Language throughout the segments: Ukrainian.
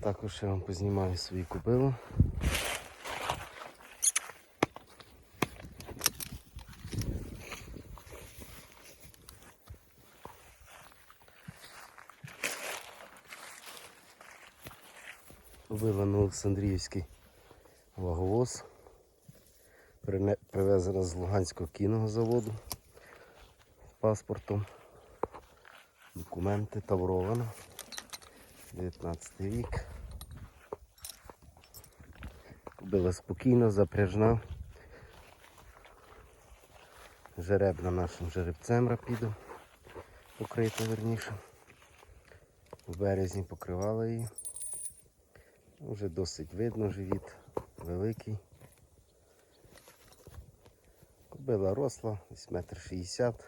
Також я вам познімаю свої. Купила на Олександріївський ваговоз. Привезена з Луганського кінного заводу паспортом. Документи таврована. 19 рік. Купила спокійно, запряжна. Жеребна нашим жеребцем рапідом. Покрита верніше. У березні покривала її. Вже досить видно, живіт великий. Кобила росла, десь метр шістдесят.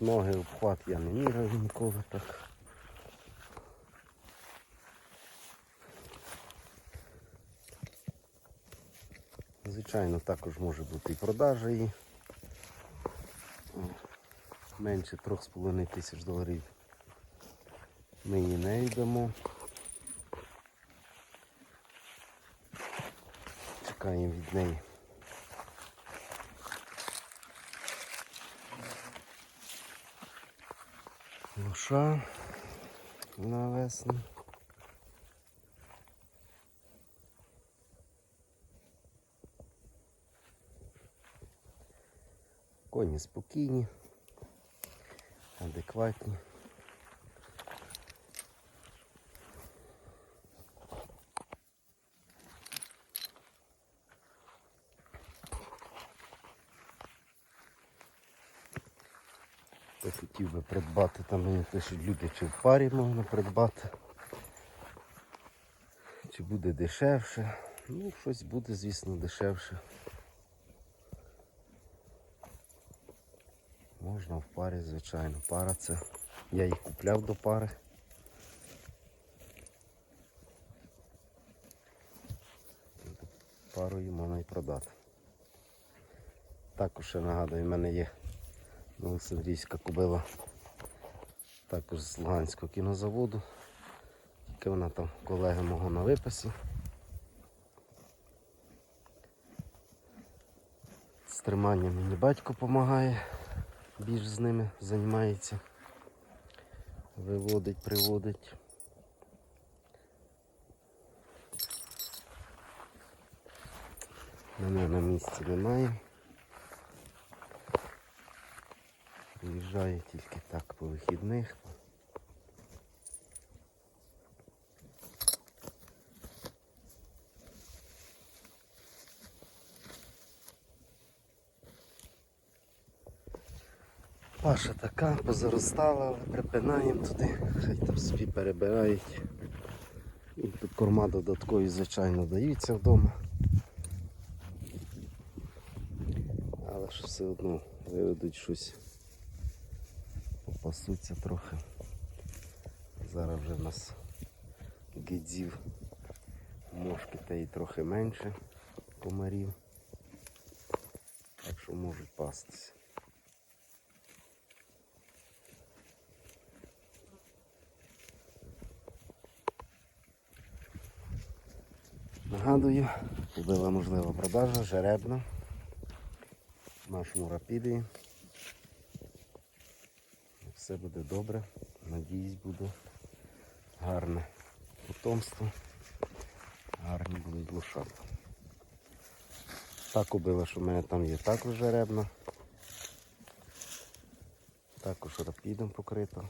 Ноги обхват я не міряв ніколи так. Звичайно, також може бути і продажа її. Менше 3,5 тисяч доларів. Ми її не йдемо. Чекаємо від неї. Лоша на Коні спокійні, адекватні. Хто хотів би придбати, там мені пишуть люди, чи в парі можна придбати, чи буде дешевше. Ну, щось буде, звісно, дешевше. Можна в парі, звичайно. Пара це. Я їх купляв до пари. Парою можна і продати. Також ще нагадую, в мене є Новосандрійська кубила. Також з Луганського кінозаводу. Тільки вона там колеги мого на виписі. З триманням мені батько допомагає, більш з ними займається, виводить, приводить. Мене на місці немає. Виїжджаю тільки так по вихідних. Паша така, позаростала, але припинаємо туди, хай там собі перебирають. І тут корма додаткові, звичайно, даються вдома. Але ж все одно виведуть щось, попасуться трохи. Зараз вже в нас гидзів, мошки та й трохи менше комарів. Так що можуть пастися. Нагадую, була можлива продажа, жеребна в нашому рапіді. Все буде добре. Надіюсь, буде гарне потомство. Гарні будуть лошата. Так убила, що в мене там є також жеребна. Також рапідом покрита.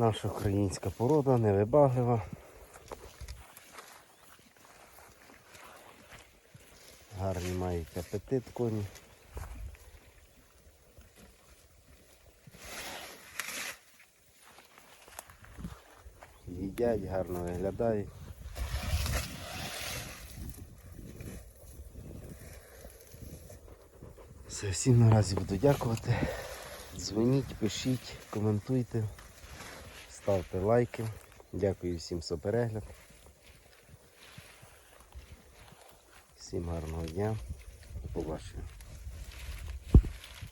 Наша українська порода, невибаглива. Гарні мають апетит коні. Їдять, гарно виглядають. Все, всім наразі буду дякувати. Дзвоніть, пишіть, коментуйте, ставте лайки. Дякую всім за перегляд. Всім гарного дня. До побачення.